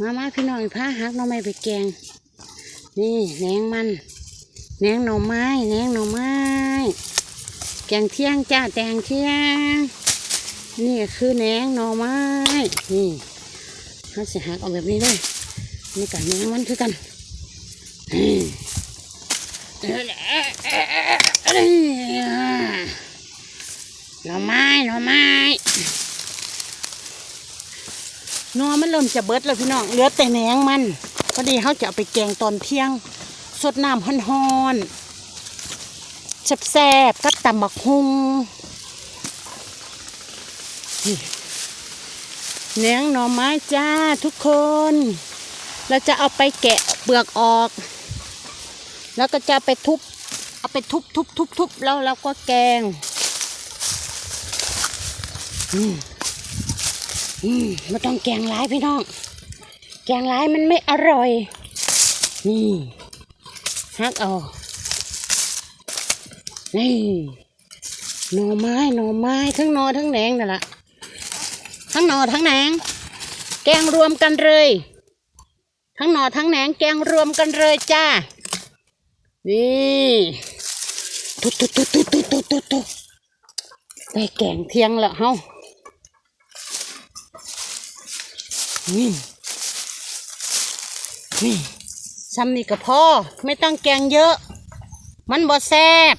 มามาพี่น้องพาหักหน่อไม้ไปแกง นี่แหนงมันแหนงหน่อไม้แหนงหน่อไม้ แกงเที่ยงจ้าแตงเที่ยง นี่คือแหนงหน่อไม้ นี่เขาสิหักเอาแบบนี้เลยนี่กับแหนงมันคือกันหน่อไม้หน่อไม้ห นอมันเริ่มจะเบิดแล้วพี่น้องเหลือแต่แหนงมันพอดีเขาจะเอาไปแกงตอนเที่ยงสดน้ำฮ้อนๆแซ่บๆกับตำบักฮุงนี่แหนงหน่อไม้จ้าทุกคน เราจะเอาไปแกะเปลือกออก แล้วก็จะไปทุบ เอาไปทุบทุบทุบทุบแล้วเราก็แกง อืม อืมไม่ต้องแกงร้ายพี่น้อง แกงร้ายมันไม่อร่อย นี่ฮักเอานี่หน่อไม้หน่อไม้ทั้งหนอทั้งแหนงนั่นแหละทั้งหนอทั้งแหนง แกงรวมกันเลย ทั้งหนอทั้งแหนงแกงรวมกันเลยจ้า นี่ตุ๊ตุ๊ตุ๊ตุ๊ตุ๊ตุ๊ตุ๊ตุ๊ได้แกงเที่ยงแล้วเฮา นี่นี่ซ้ำนี่ก็พอ ไม่ต้องแกงเยอะ มันบ่แซ่บ